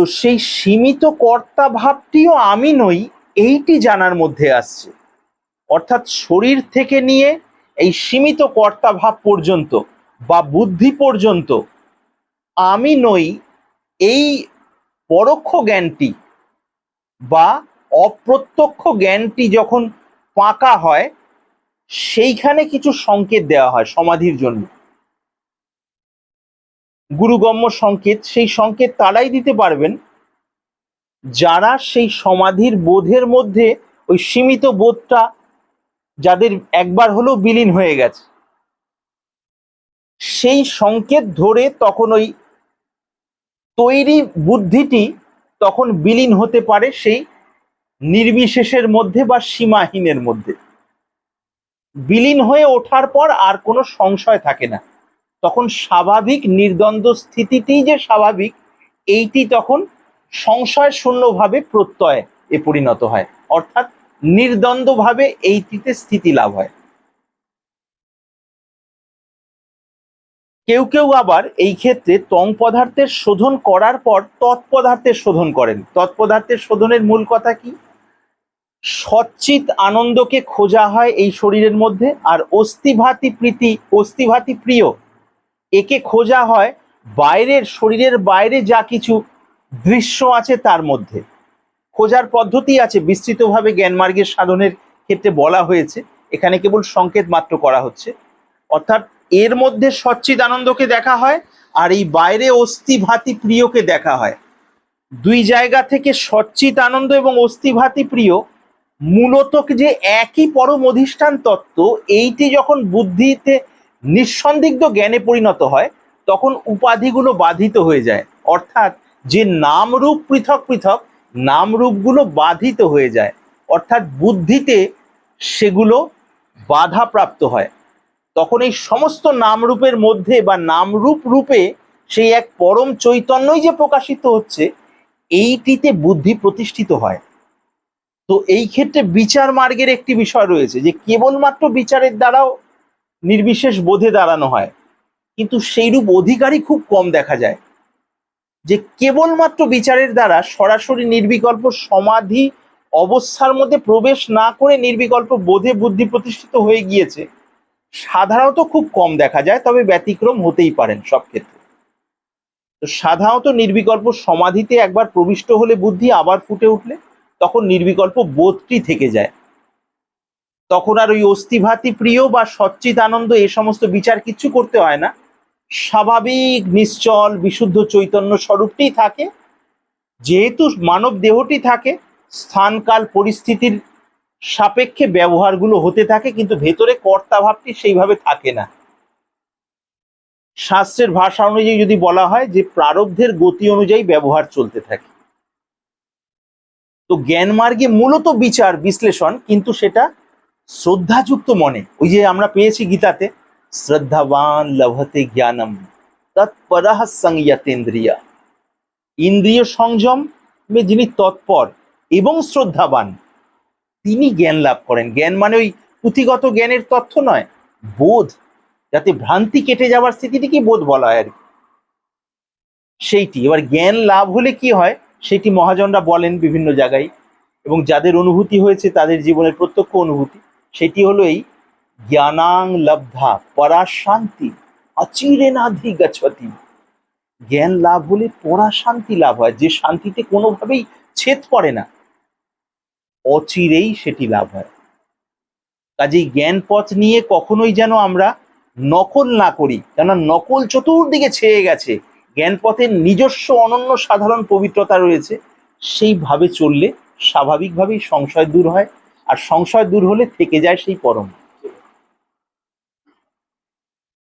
তো সেই সীমিত কর্তা ভাবটিও আমি নই, এইটি জানার মধ্যে আসছে। অর্থাৎ শরীর থেকে নিয়ে এই সীমিত কর্তা ভাব পর্যন্ত বা বুদ্ধি পর্যন্ত আমি নই, এই পরোক্ষ জ্ঞানটি বা অপ্রত্যক্ষ জ্ঞানটি যখন পাকা হয়, সেইখানে কিছু সংকেত দেওয়া হয় সমাধির জন্য। গুরুগম্য সংকেত, সেই সংকেত তারাই দিতে পারবেন। যারা সেই সমাধির বোধের মধ্যে ওই সীমিত বোধটা যাদের একবার হলেও বিলীন হয়ে গেছে, সেই সংকেত ধরে তখন ওই তৈরি বুদ্ধিটি তখন বিলীন হতে পারে সেই নির্বিশেষের মধ্যে বা সীমাহীনের মধ্যে। বিলীন হয়ে ওঠার পর আর কোনো সংশয় থাকে না। তখন স্বাভাবিক নির্দ্বন্দ্ব স্থিতিটি যে স্বাভাবিক, এইটি তখন সংশয় শূন্যভাবে প্রত্যয় এ পরিণত হয়। অর্থাৎ নির্দ্বন্দ্বভাবে এইটিতে স্থিতি লাভ হয়। কেউ কেউ আবার এই ক্ষেত্রে তং পদার্থের শোধন করার পর তৎপদার্থের শোধন করেন। তৎপদার্থের শোধনের মূল কথা কি? সচ্চিত আনন্দকে খোঁজা হয় এই শরীরের মধ্যে, আর অস্থিভাতি প্রীতি, অস্থিভাতি প্রিয় একে খোঁজা হয় বাইরের শরীরের বাইরে যা কিছু দৃশ্য আছে তার মধ্যে। খোঁজার পদ্ধতি আছে, বিস্তৃতভাবে জ্ঞানমার্গের সাধনের ক্ষেত্রে বলা হয়েছে। এখানে কেবল সংকেত মাত্র করা হচ্ছে। অর্থাৎ এর মধ্যে সচ্চিদ আনন্দকে দেখা হয় আর এই বাইরে অস্থিভাতি প্রিয়কে দেখা হয়। দুই জায়গা থেকে সচ্চিত আনন্দ এবং অস্থিভাতি প্রিয় মূলত যে একই পরম অধিষ্ঠান তত্ত্ব, এইটি যখন বুদ্ধিতে নিঃসন্দিগ্ধ জ্ঞানে পরিণত হয়, তখন উপাধিগুলো বাধিত হয়ে যায়। অর্থাৎ যে নামরূপ পৃথক পৃথক, নামরূপগুলো বাধিত হয়ে যায়। অর্থাৎ বুদ্ধিতে সেগুলো বাধাপ্রাপ্ত হয়। তখন এই সমস্ত নামরূপের মধ্যে বা নামরূপ রূপে সেই এক পরম চৈতন্যই যে প্রকাশিত হচ্ছে, এইটিতে বুদ্ধি প্রতিষ্ঠিত হয়। তো এই ক্ষেত্রে বিচার মার্গের একটি বিষয় রয়েছে যে কেবলমাত্র বিচারের দ্বারাও নির্বিশেষ বোধে দাঁড়ানো হয়। কিন্তু সেইরূপ অধিকারই খুব কম দেখা যায়, যে কেবলমাত্র বিচারের দ্বারা সরাসরি নির্বিকল্প সমাধি অবস্থার মধ্যে প্রবেশ না করে নির্বিকল্প বোধে বুদ্ধি প্রতিষ্ঠিত হয়ে গিয়েছে, সাধারণত খুব কম দেখা যায়, তবে ব্যতিক্রম হতেই পারেন সব ক্ষেত্রে। তো সাধারণত নির্বিকল্প সমাধিতে একবার প্রবিষ্ট হলে বুদ্ধি আবার ফুটে উঠলে, তখন নির্বিকল্প বোধটি থেকে যায়। তখন আর ওই অস্থিভাতি প্রিয় বা সচ্চিত আনন্দ এ সমস্ত বিচার কিছু করতে হয় না। স্বাভাবিক, নিশ্চল, বিশুদ্ধ চৈতন্য স্বরূপটি থাকে। যেহেতু মানব দেহটি থাকে, স্থানকাল, পরিস্থিতির সাপেক্ষে ব্যবহারগুলো হতে থাকে, কিন্তু ভেতরে কর্তা ভাবটি সেইভাবে থাকে না। শাস্ত্রের ভাষা অনুযায়ী যদি বলা হয় যে প্রারব্ধের গতি অনুযায়ী ব্যবহার চলতে থাকে। তো জ্ঞান মার্গে মূলত বিচার, বিশ্লেষণ, কিন্তু সেটা শ্রদ্ধাযুক্ত মনে, ওই যে আমরা পেয়েছি গীতাতে, শ্রদ্ধাবান লভতে জ্ঞানম তৎপরহ সংযতেন্দ্রিয়া। ইন্দ্রিয় সংযম যিনি তৎপর এবং শ্রদ্ধাবান, তিনি জ্ঞান লাভ করেন। জ্ঞান মানে ওই পুঁথিগত জ্ঞানের তথ্য নয়, বোধ, যাতে ভ্রান্তি কেটে যাওয়ার স্থিতিটিকে বোধ বলা হয় আর কি। সেইটি, এবার জ্ঞান লাভ হলে কি হয়, সেটি মহাজনরা বলেন বিভিন্ন জায়গায়, এবং যাদের অনুভূতি হয়েছে তাদের জীবনের প্রত্যক্ষ অনুভূতি। সেটি হলো এই জ্ঞানাং লব্ধা পরা শান্তি অচিরে নাধি গচ্ছতি। জ্ঞান লাভ হলে পরা শান্তি লাভ হয়, যে শান্তিতে কোনোভাবেই ছেদ পড়ে না। অচিরেই সেটি লাভ হয়। কাজেই জ্ঞান পথ নিয়ে কখনোই যেন আমরা নকল না করি, কেননা নকল চতুর্দিকে ছেয়ে গেছে। জ্ঞান পথের নিজস্ব অনন্য সাধারণ পবিত্রতা রয়েছে, সেইভাবে চললে স্বাভাবিকভাবেই সংশয় দূর হয় আর সংশয় দূর হলে থেকে যায় সেই পরম।